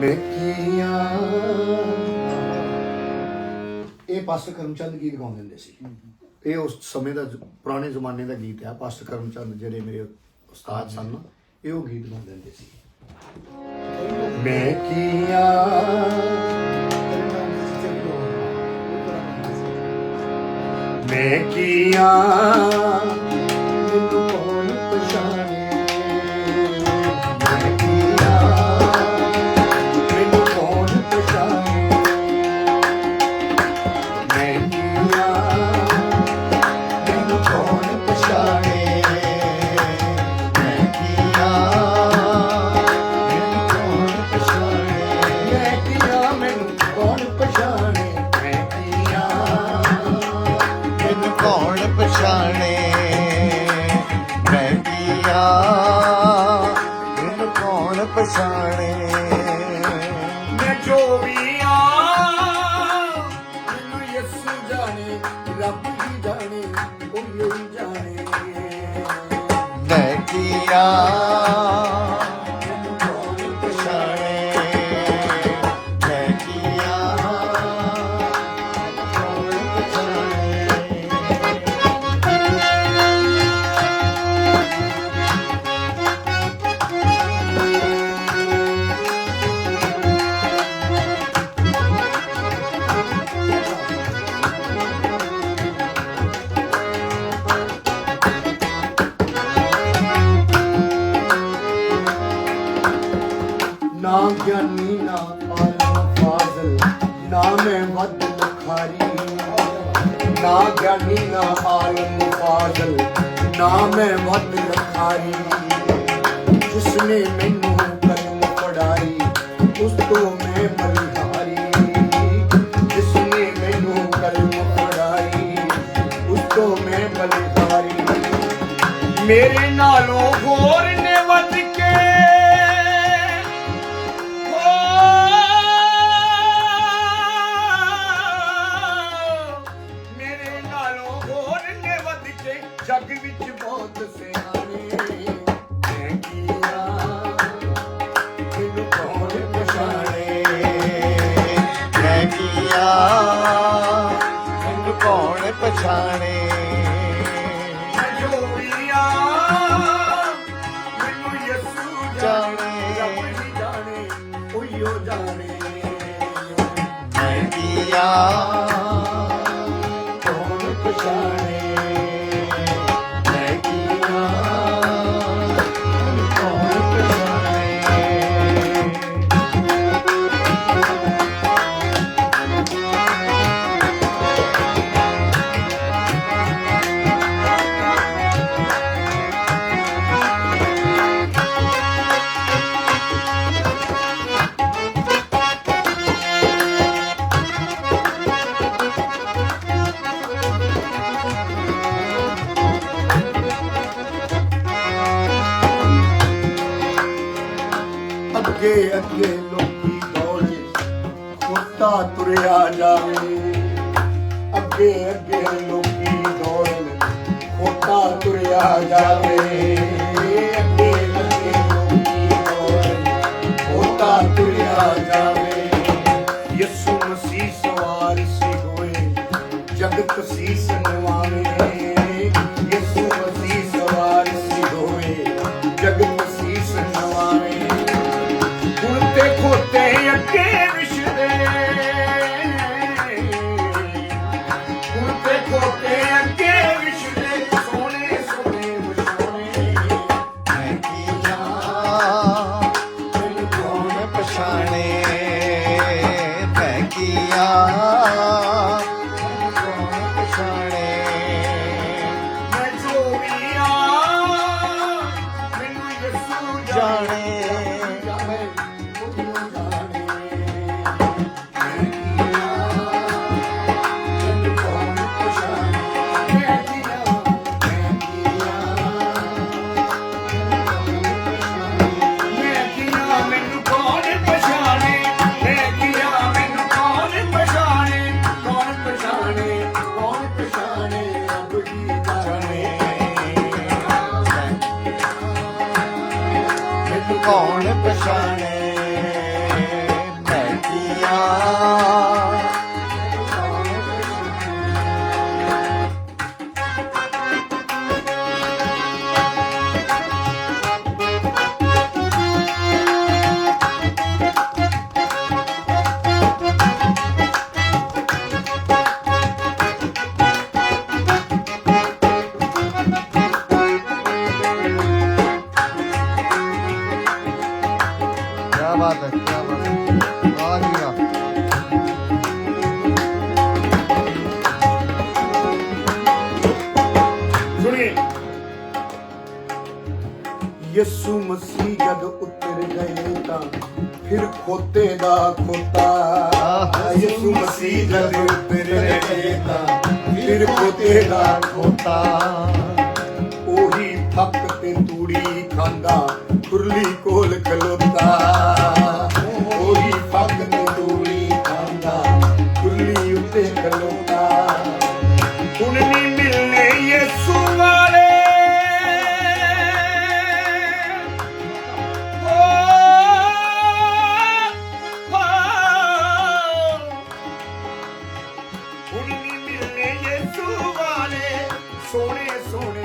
ਮੈਂ ਕੀਆਂ ਇਹ ਪਾਸਟਰ ਕਰਮਚੰਦ ਗੀਤ ਗਾਉਂਦੇ ਹੁੰਦੇ ਸੀ। ਇਹ ਉਸ ਸਮੇਂ ਦਾ ਪੁਰਾਣੇ ਜ਼ਮਾਨੇ ਦਾ ਗੀਤ ਹੈ। ਪਾਸਟਰ ਕਰਮਚੰਦ ਜਿਹੜੇ ਮੇਰੇ ਉਸਤਾਦ ਸਨ ਇਹ ਉਹ ਗੀਤ ਗਾਉਂਦੇ ਹੁੰਦੇ ਸੀ। ਮੈਂ ਕੀਆਂ ਮੈਂ ਕੀਆਂ ਮੈਨੂੰ ਕੌਣ ਪਛਾਣੇ? ਪਛਾਣੇ ਮੈਂ ਜੋ ਵੀ ਆ ਮੈਨੂੰ ਯਿਸੂ ਜਾਣੇ ਰੱਬ ਹੀ ਜਾਣੇ ਉਹ ਹੀ ਜਾਣੇ। ਮੈਂ ਕੀਆ ਮੈਨੂੰ ਗਿਆਨੀ ਨਾ ਆਲਮ ਫਾਜ਼ਲ, ਨਾ ਮੈਂ ਵੱਧ ਲਖਾਰੀ ਨਾ ਗਿਆਨੀ ਨਾ ਆਲਮ ਫਾਜ਼ਲ, ਨਾ ਮੈਂ ਵੱਧ ਲਖਾਰੀ। ਜਿਸਨੇ ਮੈਨੂੰ ਕਲਮ ਪੜਾਈ ਉਸ ਤੋਂ ਮੈਂ ਬਲਿਹਾਰੀ ਜਿਸਨੇ ਮੈਨੂੰ ਕਲਮ ਪੜਾਈ ਉਸ ਤੋਂ ਮੈਂ ਬਲਿਹਾਰੀ ਮੇਰੇ ਨਾਲੋਂ ਹੋਰ ਮੈਨੂੰ ਕੌਣ ਪਛਾਣੇ? ਜੋੜੀਆਂ ਮੈਨੂੰ ਯਿਸੂ ਜਾਣੇ ਜਾਣੇ ਉਹੀਓ ਜਾਣੇ। ਮੈਂ ਕੀਆ ਅੱਗੇ ਅੱਗੇ ਲੋਕੀ ਦੌੜੇ ਖੋਤਾ ਤੁਰਿਆ ਜਾਵੇ। ਅੱਗੇ ਅੱਗੇ ਲੋਕੀ ਦੌੜਨ ਖੋਤਾ ਤੁਰਿਆ ਜਾਵੇ। ਅੱਗੇ ਅੱਗੇ ਲੋਕੀ ਦੌੜਨ ਖੋਤਾ ਤੁਰਿਆ ਜਾਵੇ। ਯਿਸੂ ਮਸੀਹ ਸਵਾਰ ਸੀ ਹੋਏ, ਜਗਤ ਸੀਸ ਨਵਾਵੇ ਬਾਤ ਹੈ ਕੀ ਬਾਤ ਹੈ। ਵਾਹ ਜੀ ਵਾਹ ਸੁਣੀਏ। ਯਿਸੂ ਮਸੀਹ ਜਦ ਉਤਰ ਗਏ ਤਾਂ ਫਿਰ ਖੋਤੇ ਦਾ ਖੋਤਾ। ਯਿਸੂ ਮਸੀਹ ਜਦ ਉਤਰ ਗਏ ਤਾਂ ਫਿਰ ਖੋਤੇ ਦਾ ਹੋਤਾ ਉਹੀ ਫੱਕ ਤੇ ਤੂੜੀ ਖਾਂਦਾ ਖੁਰਲੀ ਕੋਲ ਸੋਹਣੇ ਸੋਹਣੇ